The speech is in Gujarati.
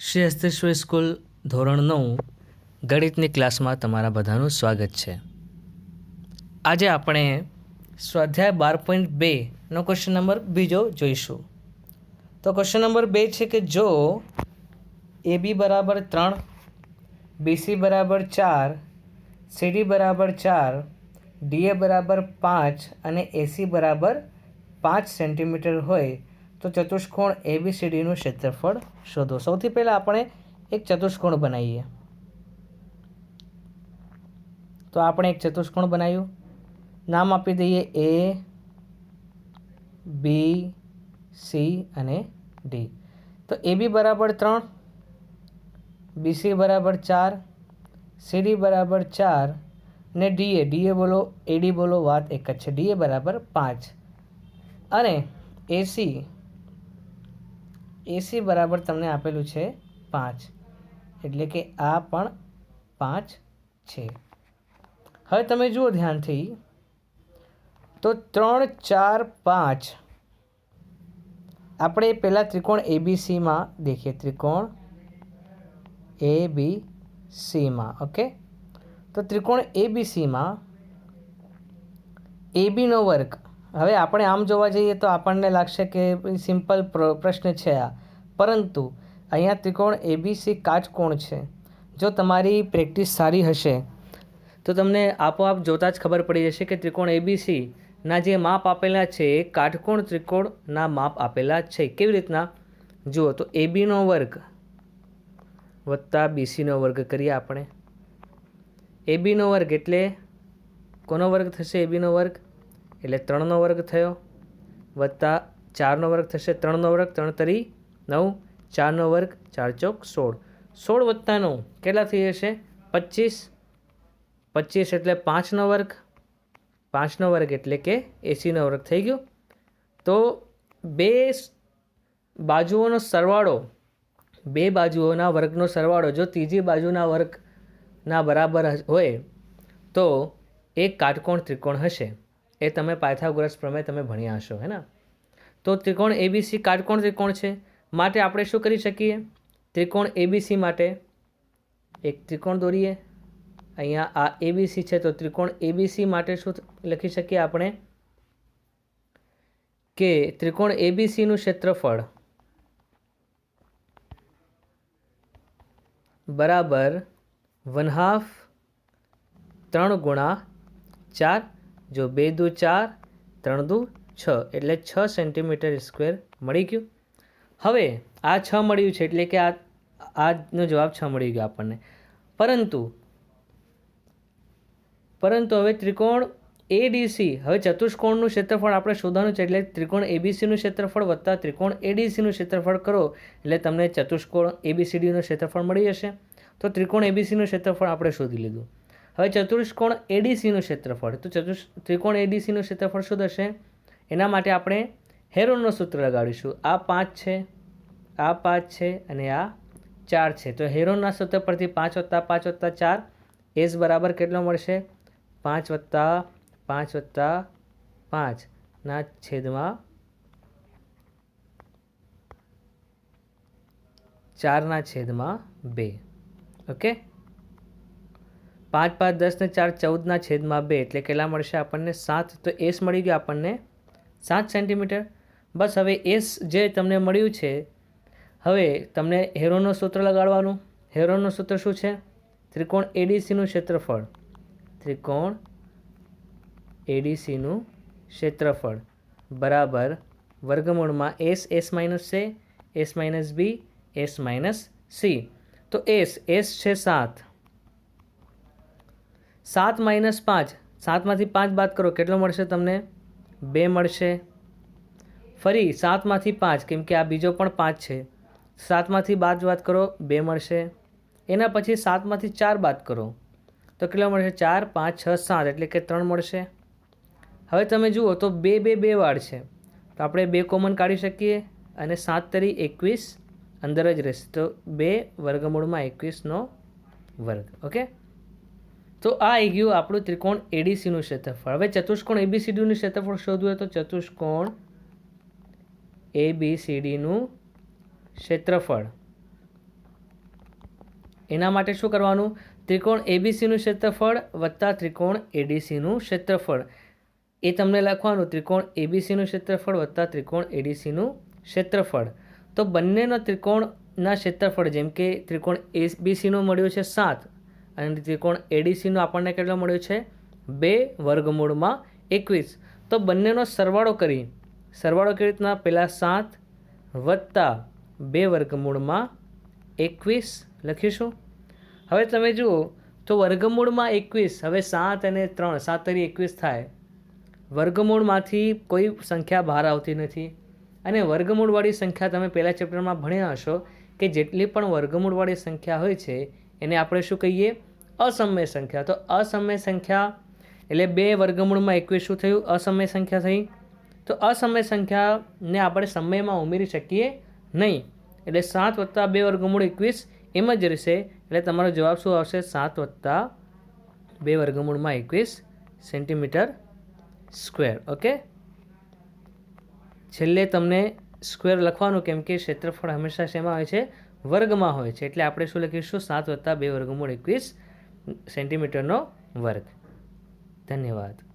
શ્રી અસ્તેશ્વર સ્કૂલ ધોરણ નવ, ગણિતની ક્લાસમાં તમારા બધાનું સ્વાગત છે. આજે આપણે સ્વાધ્યાય બાર પોઈન્ટ બેનો ક્વેશ્ચન નંબર બીજો જોઈશું. તો ક્વેશ્ચન નંબર બે છે કે જો એ બી બરાબર ત્રણ બીસી બરાબર ચાર સીડી બરાબર ચાર ડીએ બરાબર પાંચ અને એસી બરાબર પાંચ સેન્ટીમીટર હોય તો ચતુષ્કોણ એબીસીડીનું ક્ષેત્રફળ શોધો. સૌથી પહેલાં આપણે એક ચતુષ્કોણ બનાવીએ. તો આપણે એક ચતુષ્કોણ બનાવ્યું. નામ આપી દઈએ એ બી સી અને ડી તો એ બી બરાબર ત્રણ બીસી બરાબર ચાર સીડી બરાબર ચાર ને ડીએ ડીએ બોલો એડી બોલો વાત એક જ છે. ડીએ બરાબર પાંચ. અને એસી એસી બરાબર તમને આપેલું છે પાંચ. એટલે કે આ પણ પાંચ છે. હવે તમે જુઓ ધ્યાનથી. તો ત્રણ, ચાર, પાંચ. આપણે પહેલાં ત્રિકોણ એબીસીમાં દેખીએ. ત્રિકોણ એ બી સીમાં ઓકે? તો ત્રિકોણ એબીસીમાં એબીનો વર્ગ હવે આપણે આમ જોવા જઈએ તો આપણને લાગશે કે સિમ્પલ પ્રશ્ન છે આ. પરંતુ અહીંયા ત્રિકોણ એબીસી કાચકોણ છે. જો તમારી પ્રેક્ટિસ સારી હશે, તો તમને આપોઆપ જોતાં જ ખબર પડી જશે કે ત્રિકોણ એબીસીના જે માપ આપેલા છે, એ કાટકોણ ત્રિકોણના માપ આપેલા છે. કેવી રીતના? જુઓ, તો એબીનો વર્ગ વત્તા બીસીનો વર્ગ કરીએ આપણે. એબીનો વર્ગ એટલે કોનો વર્ગ થશે? એબીનો વર્ગ? એટલે ત્રણનો વર્ગ થયો, વત્તા ચારનો વર્ગ થશે ત્રણનો વર્ગ, ત્રણ તરી નવ, ચારનો વર્ગ, ચાર ચોક સોળ. સોળ વત્તા નવ કેટલા થઈ જશે પચીસ. પચીસ એટલે પાંચનો વર્ગ. પાંચનો વર્ગ એટલે કે એંસીનો વર્ગ થઈ ગયો. તો બે બાજુઓનો સરવાળો, બે બાજુઓના વર્ગનો સરવાળો, જો ત્રીજી બાજુના વર્ગના બરાબર હોય, તો એક કાટકોણ ત્રિકોણ હશે. એ તમે પાયથાગોરસ પ્રમેય તમે ભણ્યા હશો, હે ને? તો ત્રિકોણ એબીસી કાટકોણ ત્રિકોણ છે? માટે આપણે શું કરી શકીએ? ત્રિકોણ એબીસી માટે એક ત્રિકોણ દોરીએ. અહીંયા આ એબીસી છે, તો ત્રિકોણ એબીસી માટે શું લખી શકીએ આપણે? કે ત્રિકોણ એબીસીનું ક્ષેત્રફળ બરાબર વન હાફ ત્રણ ગુણા ચાર જો બે દુ ચાર, ત્રણ દુ છ, એટલે છ સેન્ટીમીટર સ્ક્વેર મળી ગયું. હવે આ છ મળ્યું છે એટલે કે આ, આજનો જવાબ છ મળી ગયો આપણને. પરંતુ પરંતુ હવે ત્રિકોણ એડીસી હવે ચતુષ્કોણનું ક્ષેત્રફળ આપણે શોધવાનું છે એટલે ત્રિકોણ એબીસીનું ક્ષેત્રફળ વત્તા ત્રિકોણ એડીસીનું ક્ષેત્રફળ કરો એટલે તમને ચતુષ્કોણ એબીસીડીનું ક્ષેત્રફળ મળી જશે. તો ત્રિકોણ એબીસીનું ક્ષેત્રફળ આપણે શોધી લીધું. હવે ચતુષ્કોણ એડીસીનું ક્ષેત્રફળ. તો ચતુષ, ત્રિકોણ એડીસીનું ક્ષેત્રફળ શું થશે? એના માટે આપણે હેરોનનું સૂત્ર લગાડીશું. આ પાંચ છે, આ પાંચ છે અને આ ચાર છે. તો હેરોનના સૂત્ર પરથી પાંચ વત્તા પાંચ વત્તા ચાર, એસ બરાબર કેટલો મળશે? પાંચ વત્તા પાંચ વત્તા પાંચના છેદમાં ચારના છેદમાં બે. ઓકે? પાંચ પાંચ દસને ચાર ચૌદના છેદમાં બે એટલે કેટલા મળશે આપણને સાત? તો એસ મળી ગયો આપણને સાત સેન્ટીમીટર. બસ હવે એસ જે તમને મળ્યું છે, હવે તમને હેરોનું સૂત્ર લગાડવાનું. હેરોનું સૂત્ર શું છે? ત્રિકોણ એડીસીનું ક્ષેત્રફળ. ત્રિકોણ એડીસીનું ક્ષેત્રફળ. બરાબર. વર્ગમૂળમાં એસ એસ માઇનસ છે, S minus B, S minus C. તો એસ એસ છે સાત. સાત માઇનસ પાંચ. સાતમાંથી પાંચ બાદ કરો, કેટલો મળશે તમને? બે મળશે. ફરી સાતમાંથી પાંચ, કેમ કે આ બીજો પણ પાંચ છે. સાતમાંથી બાદ વાત કરો, બે મળશે. એના પછી સાતમાંથી ચાર બાદ કરો. તો કેટલો મળશે? ચાર, પાંચ, છ, સાત, એટલે કે ત્રણ મળશે. હવે તમે જુઓ, તો બે બે બે વાર છે. તો આપણે બે કોમન કાઢી શકીએ અને સાત તરી એકવીસ અંદર જ રહેશે. તો બે વર્ગમૂળમાં એકવીસનો વર્ગ. ઓકે તો આ આવી ગયું આપણું ત્રિકોણ એડીસીનું ક્ષેત્રફળ. હવે ચતુષ્કોણ એબીસીડીનું ક્ષેત્રફળ શોધવું હોય તો ચતુષ્કોણ એબીસીડીનું ક્ષેત્રફળ. એના માટે શું કરવાનું? ત્રિકોણ એબીસીનું ક્ષેત્રફળ વત્તા ત્રિકોણ એડીસીનું ક્ષેત્રફળ. એ તમને લખવાનું, ત્રિકોણ એબીસીનું ક્ષેત્રફળ વત્તા ત્રિકોણ એડીસીનું ક્ષેત્રફળ. તો બંનેનો ત્રિકોણના ક્ષેત્રફળ જેમ કે ત્રિકોણ એબીસીનો મળ્યો છે સાત અને ત્રિકોણ એડીસીનો આપણને કેટલો મળ્યો છે? બે વર્ગમૂળમાં એકવીસ. તો બંનેનો સરવાળો કરી. સરવાળો કેવી રીતના? પહેલાં સાત વત્તા બે વર્ગમૂળમાં એકવીસ લખીશું. હવે તમે જુઓ, તો વર્ગમૂળમાં એકવીસ, હવે સાત અને ત્રણ, સાત તરી એકવીસ થાય. વર્ગમૂળમાંથી કોઈ સંખ્યા બહાર આવતી નથી. અને વર્ગમૂળવાળી સંખ્યા તમે પહેલાં ચેપ્ટરમાં ભણ્યા હશો કે જેટલી પણ વર્ગમૂળવાળી સંખ્યા હોય છે એને આપણે શું કહીએ? અસમય સંખ્યા. તો અસમય સંખ્યા એટલે બે વર્ગમૂળમાં એકવીસ શું થયું? અસમય સંખ્યા થઈ. તો અસમય સંખ્યાને આપણે સમયમાં ઉમેરી શકીએ નહીં. એટલે સાત વત્તા બે વર્ગમૂળ એકવીસ એમ જ રહેશે. એટલે તમારો જવાબ શું આવશે? સાત વત્તા બે વર્ગમૂળમાં એકવીસ સેન્ટીમીટર સ્ક્વેર. ઓકે? છેલ્લે તમને સ્ક્વેર લખવાનું કેમ કે ક્ષેત્રફળ હંમેશા શેમાં હોય છે? વર્ગમાં હોય છે. એટલે આપણે શું લખીશું? સાત વત્તા બે વર્ગમૂળ એકવીસ સેન્ટીમીટરનો વર્ગ. ધન્યવાદ.